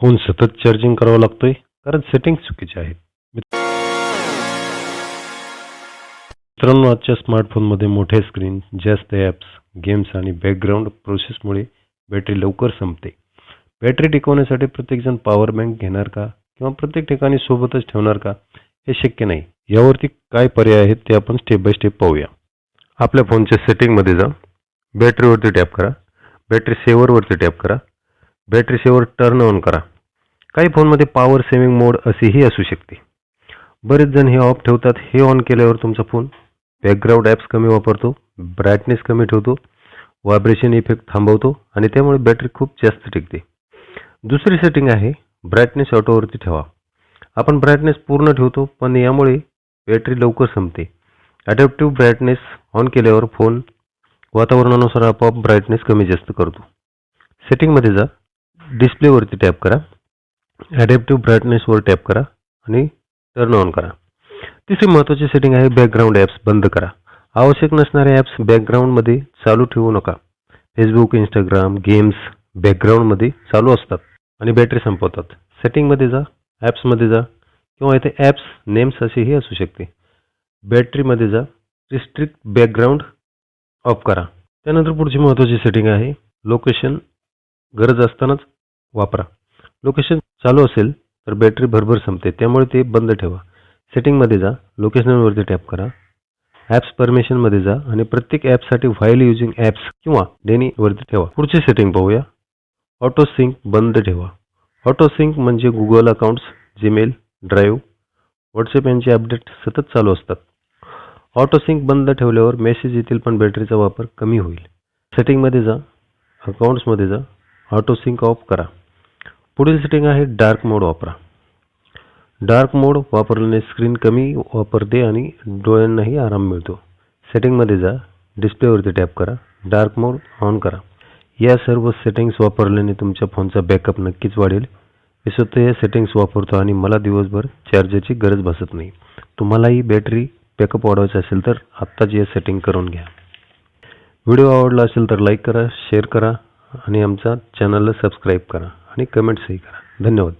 Phone सतत charging करावा लागतोय. कारण सेटिंग चुकीचे आहेत. मित्रांनो आजच्या स्मार्टफोनमध्ये मोठे स्क्रीन जास्त ॲप्स गेम्स आणि बॅकग्राऊंड प्रोसेसमुळे बॅटरी लवकर संपते. बॅटरी टिकवण्यासाठी प्रत्येकजण पॉवर बँक घेणार का? किंवा प्रत्येक ठिकाणी सोबतच ठेवणार का? हे शक्य नाही. यावरती काय पर्याय आहेत ते आपण स्टेप बाय स्टेप पाहूया. आपल्या फोनच्या सेटिंगमध्ये जा. बॅटरीवरती टॅप करा. बॅटरी सेवरवरती टॅप करा. बॅटरी सेवर टर्न ऑन करा. काही फोनमध्ये पॉवर सेव्हिंग मोड असेही असू शकते. बरेच जण हे ऑफ ठेवतात. हे ऑन केल्यावर तुमचा फोन बॅकग्राऊंड ॲप्स कमी वापरतो ब्राईटनेस कमी ठेवतो व्हायब्रेशन इफेक्ट थांबवतो आणि त्यामुळे बॅटरी खूप जास्त टिकते. दुसरी सेटिंग आहे ब्राईटनेस ऑटोवरती ठेवा. आपण ब्राईटनेस पूर्ण ठेवतो पण यामुळे बॅटरी लवकर संपते. ॲडॅप्टिव्ह ब्राईटनेस ऑन केल्यावर फोन वातावरणानुसार आपोआप ब्राईटनेस कमी जास्त करतो. सेटिंगमध्ये जा. डिस्प्लेवरती टॅप करा. ॲडॅप्टिव्ह ब्राईटनेसवर टॅप करा आणि टर्न ऑन करा. तिसरी महत्त्वाची सेटिंग आहे बॅकग्राऊंड ॲप्स बंद करा. आवश्यक नसणारे ॲप्स बॅकग्राऊंडमध्ये चालू ठेवू नका. फेसबुक इंस्टाग्राम गेम्स बॅकग्राऊंडमध्ये चालू असतात आणि बॅटरी संपवतात. सेटिंगमध्ये जा ॲप्समध्ये जा किंवा इथे ॲप्स नेम्स असेही असू शकते. बॅटरीमध्ये जा रिस्ट्रिक्ट बॅकग्राऊंड ऑफ करा. त्यानंतर पुढची महत्त्वाची सेटिंग आहे लोकेशन गरज असतानाच वापरा. लोकेशन चालू असेल तर बॅटरी भरभर संपते. त्यामुळे ते बंद ठेवा. सेटिंगमध्ये जा. लोकेशनवरती टॅप करा. ॲप्स परमिशनमध्ये जा आणि प्रत्येक ॲपसाठी व्हाईल युजिंग ॲप्स किंवा डेनीवरती ठेवा. पुढची सेटिंग पाहूया. ऑटो सिंक बंद ठेवा. ऑटो सिंक म्हणजे Google accounts Gmail drive WhatsApp यांचे अपडेट सतत चालू असतात. ऑटो सिंक बंद ठेवल्यावर मेसेज येतील पण बॅटरीचा वापर कमी होईल. सेटिंगमध्ये जा. अकाउंट्समध्ये जा. ऑटो सिंक ऑफ करा. पुढील सेटिंग आहे डार्क मोड वापरा. डार्क मोड वापरल्याने स्क्रीन कमी वापरते आणि डोळ्यांनाही आराम मिळतो. सेटिंगमध्ये जा. डिस्प्लेवरती टॅप करा. डार्क मोड ऑन करा. या सर्व सेटिंग्स वापरल्याने तुमच्या फोनचा बॅकअप नक्कीच वाढेल. मी स्वतः या सेटिंग्स वापरतो आणि मला दिवसभर चार्जरची गरज भासत नाही. तुम्हालाही बॅटरी बॅकअप वाढवायचा असेल तर आत्ताच या सेटिंग करून घ्या. व्हिडिओ आवडला असेल तर लाईक करा शेअर करा. आणि आमच्या चॅनलला सबस्क्राईब करा आणि कमेंट्सही करा. धन्यवाद.